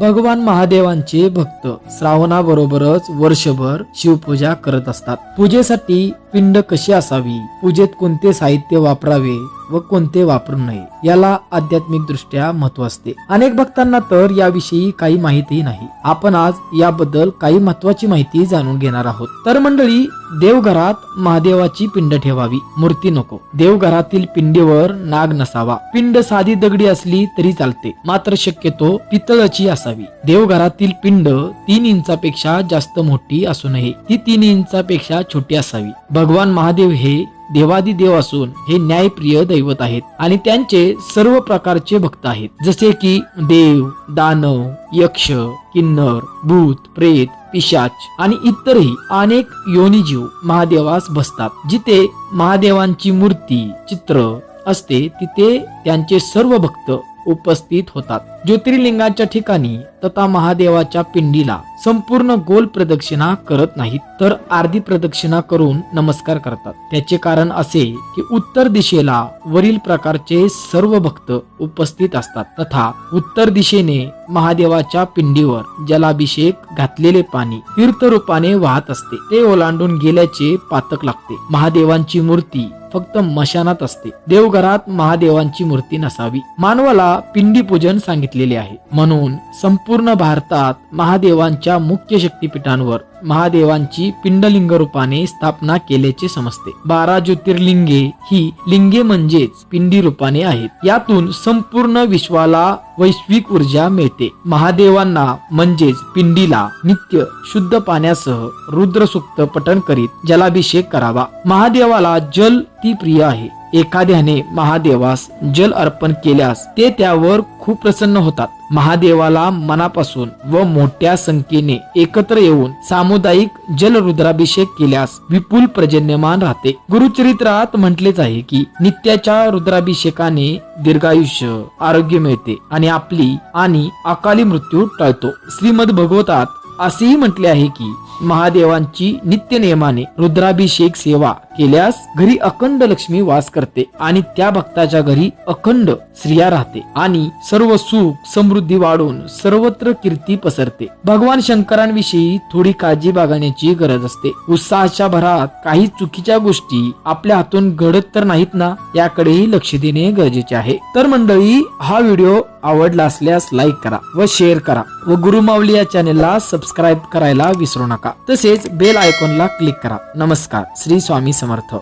भगवान महादेवांचे भक्त श्रावणाबरोबरच वर्षभर शिवपूजा करत असतात. पूजेसाठी पिंड कशी असावी? पूजेत कोणते साहित्य वापरावे व कोणते वापरू नये? याला आध्यात्मिक दृष्ट्या महत्त्व असते. अनेक भक्तांना तर याविषयी काही माहिती नाही. आपण आज याबद्दल काही महत्वाची माहिती जाणून घेणार आहोत. तर मंडळी देवघरात महादेवाची पिंड ठेवावी. मूर्ती नको. देवघरातील पिंडीवर नाग नसावा. पिंड साधी दगडी असली तरी चालते. मात्र शक्यतो पितळाची असावी. देवघरातील पिंड तीन इंचापेक्षा जास्त मोठी असू नये ती तीन इंचापेक्षा छोटी असावी. भगवान महादेव हे देवादी देव असून हे न्यायप्रिय दैवत आहेत आणि त्यांचे सर्व प्रकारचे भक्त आहेत. जसे की देव दानव यक्ष किन्नर भूत प्रेत पिशाच आणि इतरही अनेक योनिजीव महादेवास बसतात. जिथे महादेवांची मूर्ती चित्र असते तिथे त्यांचे सर्व भक्त उपस्थित होतात. ज्योतिर्लिंगाच्या ठिकाणी तथा महादेवाच्या पिंडीला संपूर्ण गोल प्रदक्षिणा करत नाहीत तर अर्धी प्रदक्षिणा करून नमस्कार करतात. त्याचे कारण असे की उत्तर दिशेला वरील प्रकारचे सर्व भक्त उपस्थित असतात. तथा उत्तर दिशेने महादेवाच्या पिंडीवर जलाभिषेक घातलेले पाणी तीर्थ रूपाने वाहत असते. ते ओलांडून गेल्याचे पातक लागते. महादेवांची मूर्ती फक्त मशानात असते. देवघरात महादेवांची मूर्ती नसावी. मानवाला पिंडी पूजन सांगितलेले आहे. म्हणून संपूर्ण भारतात महादेवांच्या मुख्य शक्तीपीठांवर महादेवांची पिंडलिंग रूपाने स्थापना केल्याचे समजते. बारा ज्योतिर्लिंगे ही लिंगे म्हणजेच पिंडी रूपाने आहेत. यातून संपूर्ण विश्वाला वैश्विक ऊर्जा मिळते. महादेवांना म्हणजेच पिंडीला नित्य शुद्ध पाण्यासह रुद्रसूक्त पठण करीत जलाभिषेक करावा. महादेवाला जल ती प्रिय आहे. एखाद्याने महादेवास जल अर्पण केल्यास ते त्यावर खूप प्रसन्न होतात. महादेवाला मनापासून व मोठ्या संख्येने एकत्र येऊन सामुदायिक जल रुद्राभिषेक केल्यास विपुल पर्जन्यमान राहते. गुरुचरित्रात म्हटलेच आहे की नित्याच्या रुद्राभिषेकाने दीर्घायुष्य आरोग्य मिळते आणि आपली आणि अकाली मृत्यू टळतो. श्रीमद भगवतात असेही म्हटले आहे की महादेवांची नित्य नियमाने रुद्राभिषेक सेवा केल्यास घरी अखंड लक्ष्मी वास करते आणि त्या भक्ताच्या घरी अखंड स्त्रिया राहते आणि सर्व सुख समृद्धी वाढून सर्वत्र कीर्ती पसरते. भगवान शंकरांविषयी थोडी काळजी बागण्याची गरज असते. उत्साहाच्या भरात काही चुकीच्या गोष्टी आपल्या हातून घडत तर नाहीत ना? याकडेही लक्ष देणे गरजेचे आहे. तर मंडळी हा व्हिडिओ आवडला असल्यास लाईक करा व शेअर करा. व गुरुमावली या चॅनेलला सबस्क्राईब करायला विसरू नका. तसेच बेल आयकॉनला क्लिक करा. नमस्कार. श्री स्वामी समर्थ.